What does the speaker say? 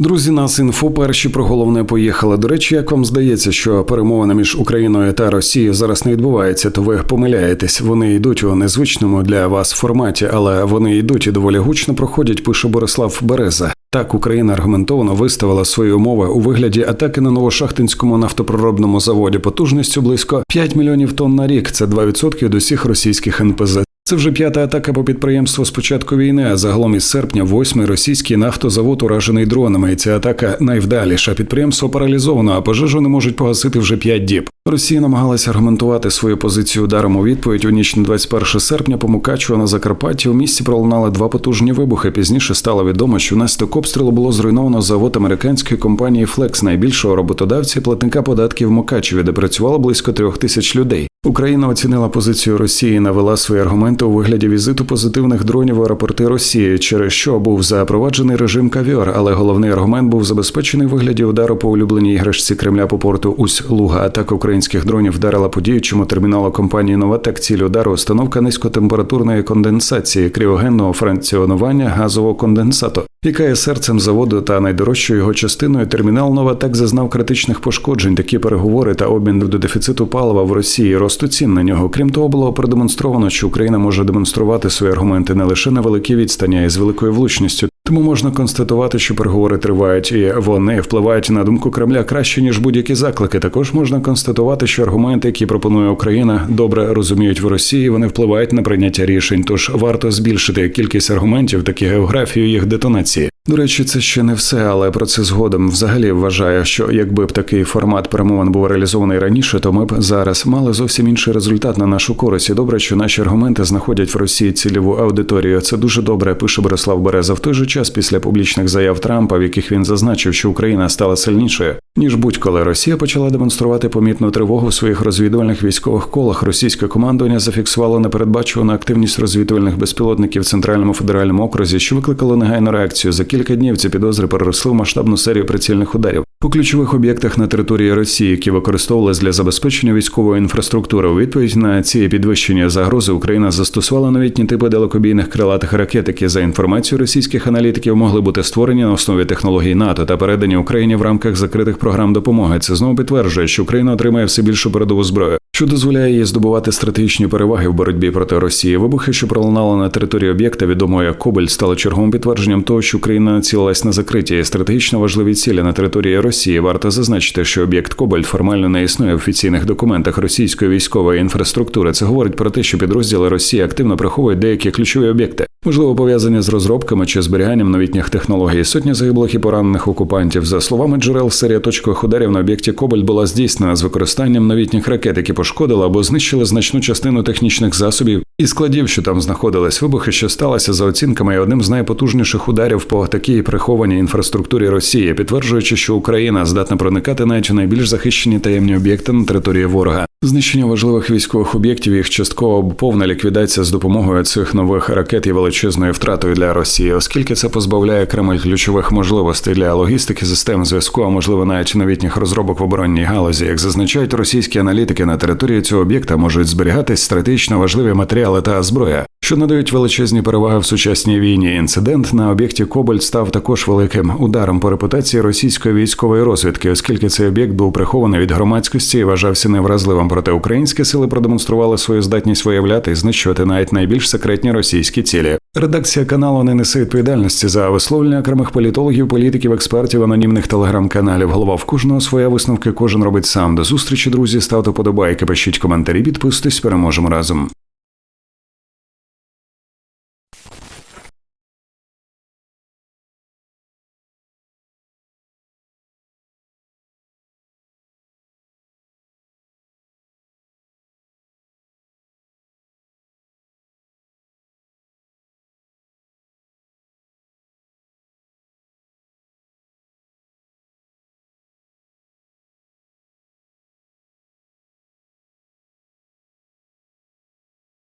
Друзі, нас інфо перші про головне поїхали. До речі, як вам здається, що перемовини між Україною та Росією зараз не відбуваються, то ви помиляєтесь. Вони йдуть у незвичному для вас форматі, але вони йдуть і доволі гучно проходять. Пише Борислав Береза. Так, Україна аргументовано виставила свої умови у вигляді атаки на новошахтинському нафтопроробному заводі потужністю близько 5 мільйонів тонн на рік. Це 2% від усіх російських НПЗ. Це вже п'ята атака по підприємству з початку війни. А загалом із серпня восьмий російський нафтозавод уражений дронами. І ця атака найвдаліша. Підприємство паралізовано, а пожежу не можуть погасити вже п'ять діб. Росія намагалася аргументувати свою позицію ударом у відповідь у ніч на 21 серпня по Мукачево на Закарпатті у місті пролунали два потужні вибухи. Пізніше стало відомо, що внаслідок обстрілу було зруйновано завод американської компанії Flex, найбільшого роботодавця і платника податків Мукачеві, де працювало близько трьох тисяч людей. Україна оцінила позицію Росії, і навела свої аргументи у вигляді візиту позитивних дронів в аеропорти Росії, через що був запроваджений режим кавіор, але головний аргумент був забезпечений у вигляді удару по улюбленій іграшці Кремля по порту Усть-Луга. Атака українських дронів вдарила по діючому терміналу компанії Новатек. Ціль удару установка низькотемпературної конденсації, кріогенного франкціонування газового конденсату, яка є серцем заводу та найдорожчою його частиною. Термінал Новатек зазнав критичних пошкоджень. Такі переговори та обмін до дефіциту палива в Росії, росту цін на нього. Крім того, було продемонстровано, що Україна може демонструвати свої аргументи не лише на великій відстані, а й з великою влучністю. Тому можна констатувати, що переговори тривають, і вони впливають на думку Кремля краще ніж будь-які заклики. Також можна констатувати, що аргументи, які пропонує Україна, добре розуміють в Росії. Вони впливають на прийняття рішень. Тож варто збільшити кількість аргументів, та географію їх детонації. До речі, це ще не все, але про це згодом взагалі вважаю, що якби б такий формат перемовин був реалізований раніше, то ми б зараз мали зовсім інший результат на нашу користь. І Добре, що наші аргументи знаходять в Росії цільову аудиторію. Це дуже добре. Пише Борислав Береза. В той же час після публічних заяв Трампа, в яких він зазначив, що Україна стала сильнішою ніж будь-коли Росія почала демонструвати помітну тривогу в своїх розвідувальних військових колах. Російське командування зафіксувало непередбачувану активність розвідувальних безпілотників в центральному федеральному окрузі, що викликало негайну реакцію. За кілька днів ці підозри переросли в масштабну серію прицільних ударів по ключових об'єктах на території Росії, які використовувалися для забезпечення військової інфраструктури. У відповідь на ці підвищення загрози Україна застосувала новітні типи далекобійних крилатих ракет, які за інформацією російських аналітиків могли бути створені на основі технологій НАТО та передані Україні в рамках закритих програм допомоги. Це знову підтверджує, що Україна отримає все більшу передову зброю, що дозволяє їй здобувати стратегічні переваги в боротьбі проти Росії. Вибухи, що пролунали на території об'єкта, відомого як Кобель, стали черговим підтвердженням того, що Україна націлилась на закриті стратегічно важливі цілі на території Росії. Варто зазначити, що об'єкт Кобель формально не існує в офіційних документах російської військової інфраструктури. Це говорить про те, що підрозділи Росії активно приховують деякі ключові об'єкти. Можливо, пов'язані з розробками чи зберіганням новітніх технологій. Сотні загиблих і поранених окупантів. За словами джерел, серія точкових ударів на об'єкті Кобель була здійснена з використанням новітніх ракет, які пошкодили або знищили значну частину технічних засобів і складів, що там знаходились. Вибухи, що сталося за оцінками, одним з найпотужніших ударів по такій прихованій інфраструктурі Росії, підтверджуючи, що Україна здатна проникати навіть у найбільш захищені таємні об'єкти на території ворога. Знищення важливих військових об'єктів, їх частково або повна ліквідація з допомогою цих нових ракет є величезною втратою для Росії, оскільки це позбавляє Кремль ключових можливостей для логістики, систем зв'язку, а можливо навіть новітніх розробок в оборонній галузі. Як зазначають російські аналітики, на території цього об'єкта можуть зберігатись стратегічно важливі матеріали та зброя. Що надають величезні переваги в сучасній війні. Інцидент на об'єкті Кобальт став також великим ударом по репутації російської військової розвідки, оскільки цей об'єкт був прихований від громадськості і вважався невразливим. Проте українські сили продемонстрували свою здатність виявляти і знищувати навіть найбільш секретні російські цілі. Редакція каналу не несе відповідальності за висловлення окремих політологів, політиків, експертів, анонімних телеграм-каналів. Голова в кожного своя висновки, кожен робить сам. До зустрічі, друзі. Ставте подобайки, пишіть коментарі, підписуйтесь, переможемо разом.